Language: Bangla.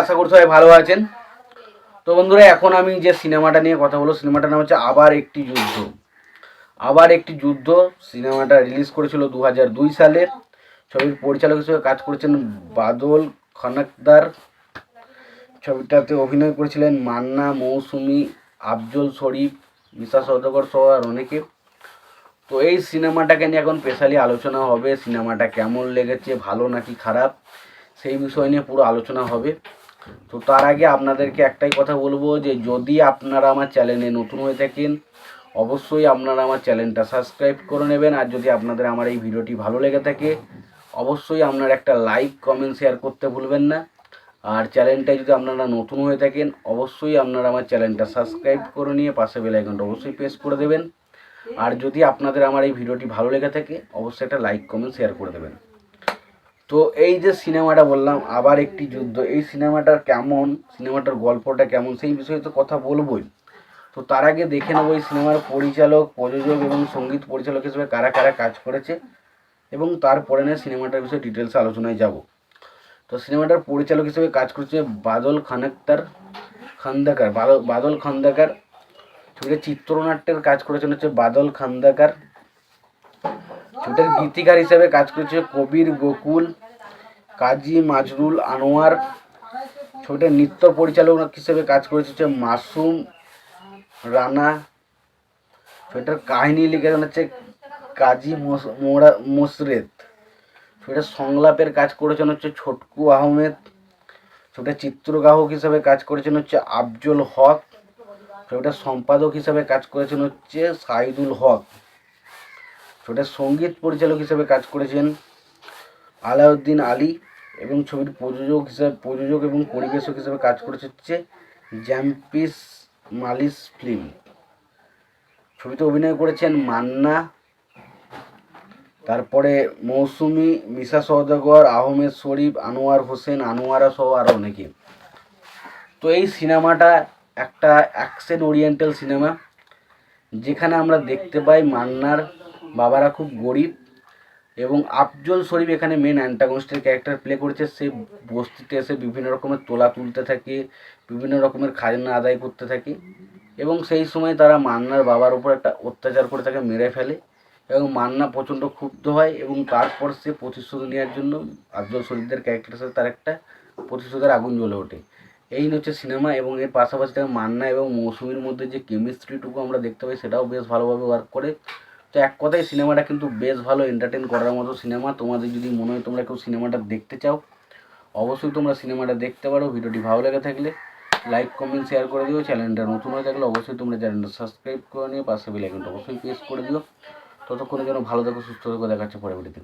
আশা করছি সবাই ভালো আছেন। তো বন্ধুরা, এখন আমি যে সিনেমাটা নিয়ে কথা বলব, সিনেমাটার নাম হচ্ছে আবার একটি যুদ্ধ। আবার একটি যুদ্ধ, সিনেমাটা রিলিজ করেছিল দু দুই সালে ছবির পরিচালক হিসেবে কাজ করেছেন বাদল খনকদার। ছবিটাতে অভিনয় করেছিলেন মান্না, মৌসুমি, আফজল শরীফ, মিশা সৌদাগর সহ আর অনেকে। তো এই সিনেমাটাকে নিয়ে এখন স্পেশালি আলোচনা হবে, সিনেমাটা কেমন লেগেছে, ভালো নাকি খারাপ? সেই বিষয় নিয়ে পুরো আলোচনা হবে। তো তার আগে আপনাদেরকে একটাই কথা বলব যে, যদি আপনারা আমার চ্যানেলে নতুন হয়ে থাকেন, অবশ্যই আপনারা আমার চ্যানেলটা সাবস্ক্রাইব করে নেবেন। আর যদি আপনাদের আমার এই ভিডিওটি ভালো লেগে থাকে, অবশ্যই আপনারা একটা লাইক, কমেন্ট, শেয়ার করতে ভুলবেন না। আর চ্যানেলটায় যদি আপনারা নতুন হয়ে থাকেন, অবশ্যই আপনারা আমার চ্যানেলটা সাবস্ক্রাইব করে নিয়ে পাশে বেল আইকনটা অবশ্যই প্রেস করে দেবেন। আর যদি আপনাদের আমার এই ভিডিওটি ভালো লেগে থাকে, অবশ্যই একটা লাইক, কমেন্ট, শেয়ার করে দেবেন। তো এই যে সিনেমাটা বললাম, আবার একটি যুদ্ধ। এই সিনেমাটার কেমন, সিনেমাটার গল্পটা কেমন, সেই বিষয়ে তো কথা বলবোই। তো তার আগে দেখে নেব এই সিনেমার পরিচালক, প্রযোজক এবং সংগীত পরিচালক হিসেবে কারা কারা কাজ করেছে এবং তারপরে না সিনেমাটার বিষয়ে ডিটেলসে আলোচনায় যাব। তো সিনেমাটার পরিচালক হিসেবে কাজ করছে বাদল খানেকতার খান্দাকার। বাদল বাদল খান্দাকার। ছবিটা চিত্রনাট্যের কাজ করেছেন হচ্ছে বাদল খান্দাকার। ছবিটার গীতিকার হিসেবে কাজ করেছে কবির গোকুল, কাজী মাজরুল আনোয়ার। ছবিটার নৃত্য পরিচালক হিসেবে কাজ করেছে মাসুম রানা। ছবিটার কাহিনী লিখেছেন হচ্ছে কাজী মোস- মোরা- মোশরেত ছবিটার সংলাপের কাজ করেছেন হচ্ছে ছোটকু আহমেদ। ছবিটার চিত্রগ্রাহক হিসেবে কাজ করেছেন হচ্ছে আফজল হক। ছবিটার সম্পাদক হিসেবে কাজ করেছেন হচ্ছে সাইদুল হক। ছবিটার সংগীত পরিচালক হিসেবে কাজ করেছেন আলাউদ্দিন আলী এবং ছবির প্রযোজক হিসাবে, প্রযোজক এবং পরিবেশক হিসেবে কাজ করেছে হচ্ছে জ্যাম্পিস মালিস ফিল্ম। ছবিতে অভিনয় করেছেন মান্না, তারপরে মৌসুমি, মিশা সওদাগর, আহমেদ শরীফ, আনোয়ার হোসেন, আনোয়ারা সহ আরও অনেকে। তো এই সিনেমাটা একটা অ্যাকশন ওরিয়েন্টাল সিনেমা যেখানে আমরা দেখতে পাই মান্নার বাবারা খুব গরিব এবং আফজল শরীফ এখানে মেন অ্যান্টাগনিস্টের ক্যারেক্টার প্লে করেছে। সে বস্তিতে এসে বিভিন্ন রকমের তোলা তুলতে থাকে, বিভিন্ন রকমের খাজনা আদায় করতে থাকে এবং সেই সময় তারা মান্নার বাবার উপর একটা অত্যাচার করে তাকে মেরে ফেলে এবং মান্না প্রচণ্ড ক্ষুব্ধ হয় এবং তারপর সে প্রতিশোধ নেওয়ার জন্য আফজল শরীফদের ক্যারেক্টারের সাথে তার একটা প্রতিশোধের আগুন জ্বলে ওঠে। এই হচ্ছে সিনেমা এবং এর পাশাপাশি মান্না এবং মৌসুমীর মধ্যে যে কেমিস্ট্রিটুকু আমরা দেখতে পাই, সেটাও বেশ ভালোভাবে ওয়ার্ক করে। তো এক কথায় সিনেমাটা কিন্তু বেশ ভালো এন্টারটেন করার মতো সিনেমা। তোমাদের যদি মনে হয় তোমরা কেউ সিনেমাটা দেখতে চাও, অবশ্যই তোমরা সিনেমাটা দেখতে পারো। ভিডিওটি ভালো লেগে থাকলে লাইক কমেন্ট শেয়ার করে দিও। চ্যানেলটা নতুন হয়ে থাকলে অবশ্যই তোমরা চ্যানেলটা সাবস্ক্রাইব করে নিও। পাশে বেলাইকনটা অবশ্যই প্রেস করে দিও। ততক্ষণে যেন ভালো থাকো, সুস্থ থাকো। দেখাচ্ছে পরে ভিডিওতে